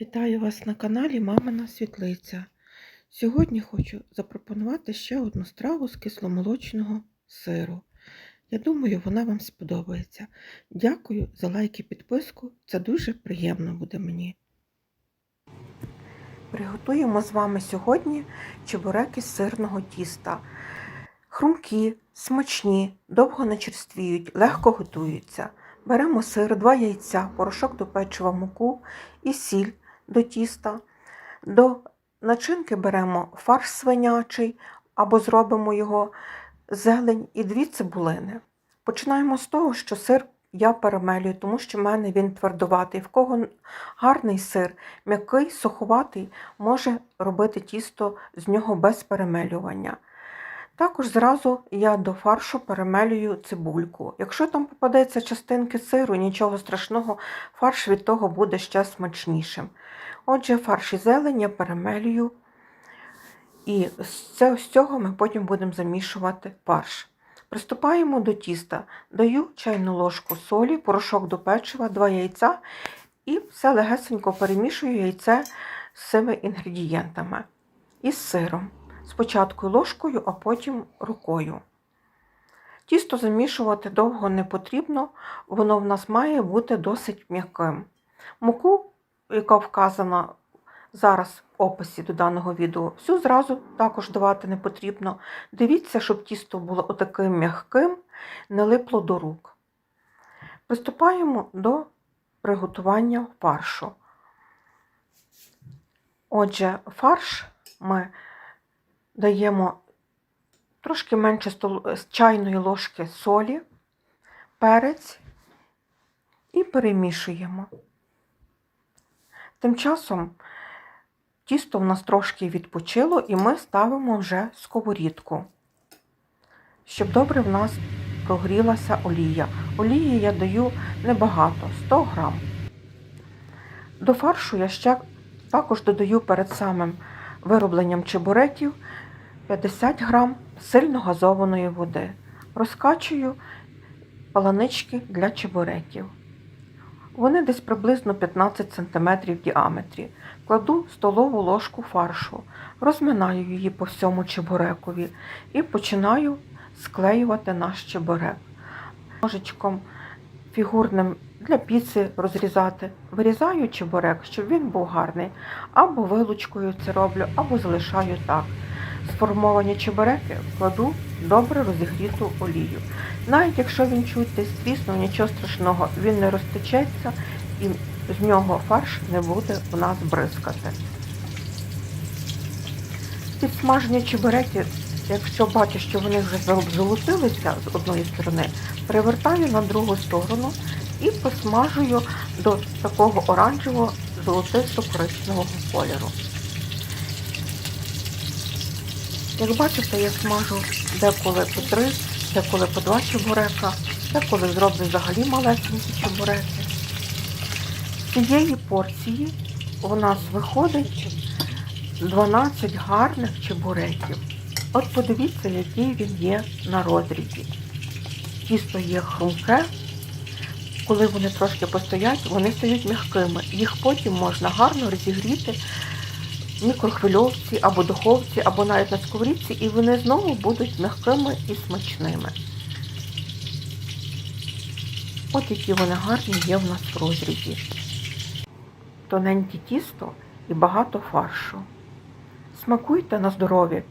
Вітаю вас на каналі Мамина Світлиця. Сьогодні хочу запропонувати ще одну страву з кисломолочного сиру. Я думаю, вона вам сподобається. Дякую за лайк і підписку. Це дуже приємно буде мені. Приготуємо з вами сьогодні чебуреки з сирного тіста. Хрумкі, смачні, довго не черствіють, легко готуються. Беремо сир, два яйця, порошок до печива, муку і сіль до тіста. До начинки беремо фарш свинячий або зробимо його зелень і дві цибулини. Починаємо з того, що сир я перемелюю, тому що в мене він твердуватий. В кого гарний сир, м'який, суховатий, може робити тісто з нього без перемелювання. Також зразу я до фаршу перемелюю цибульку. Якщо там попадеться частинки сиру, нічого страшного, фарш від того буде ще смачнішим. Отже, фарш і зелень я перемелюю, і з цього ми потім будемо замішувати фарш. Приступаємо до тіста. Даю чайну ложку солі, порошок до печива, два яйця і все легесенько перемішую яйце з цими інгредієнтами і з сиром. Спочатку ложкою, а потім рукою. Тісто замішувати довго не потрібно, воно в нас має бути досить м'яким. Муку, яка вказана зараз в описі до даного відео, всю зразу також давати не потрібно. Дивіться, щоб тісто було отаким м'яким, не липло до рук. Приступаємо до приготування фаршу. Отже, фарш ми даємо трошки менше чайної ложки солі, перець і перемішуємо. Тим часом тісто в нас трошки відпочило, і ми ставимо вже сковорідку, щоб добре в нас прогрілася олія. Олії я даю небагато 100 грам. До фаршу я ще також додаю перед самим виробленням чебуреків 50 грам сильно газованої води. Розкачую паланички для чебуреків. Вони десь приблизно 15 см в діаметрі. Кладу столову ложку фаршу, розминаю її по всьому чебурекові і починаю склеювати наш чебурек. Ножичком фігурним для піци розрізати. Вирізаю чебурек, щоб він був гарний. Або вилучкою це роблю, або залишаю так. Сформовані чебуреки кладу в добре розігріту олію. Навіть якщо він чуть десь нічого страшного, він не розтечеться і з нього фарш не буде у нас бризкати. Підсмажені чебуреки, якщо бачу, що вони вже золотилися з одної сторони, перевертаю на другу сторону і посмажую до такого оранжевого золотисто-коричневого кольору. Як бачите, я смажу деколи по три, деколи по два чебурека, деколи зроблю взагалі малесенькі чебуреки. З цієї порції у нас виходить 12 гарних чебуреків. От подивіться, який він є на розрізі. Тісто є хрумке, коли вони трошки постоять, вони стають м'якими. Їх потім можна гарно розігріти мікрохвильовці або духовці, або навіть на сковорідці, і вони знову будуть м'якими і смачними. От які вони гарні є в нас в розрізі. Тоненьке тісто і багато фаршу. Смакуйте на здоров'я.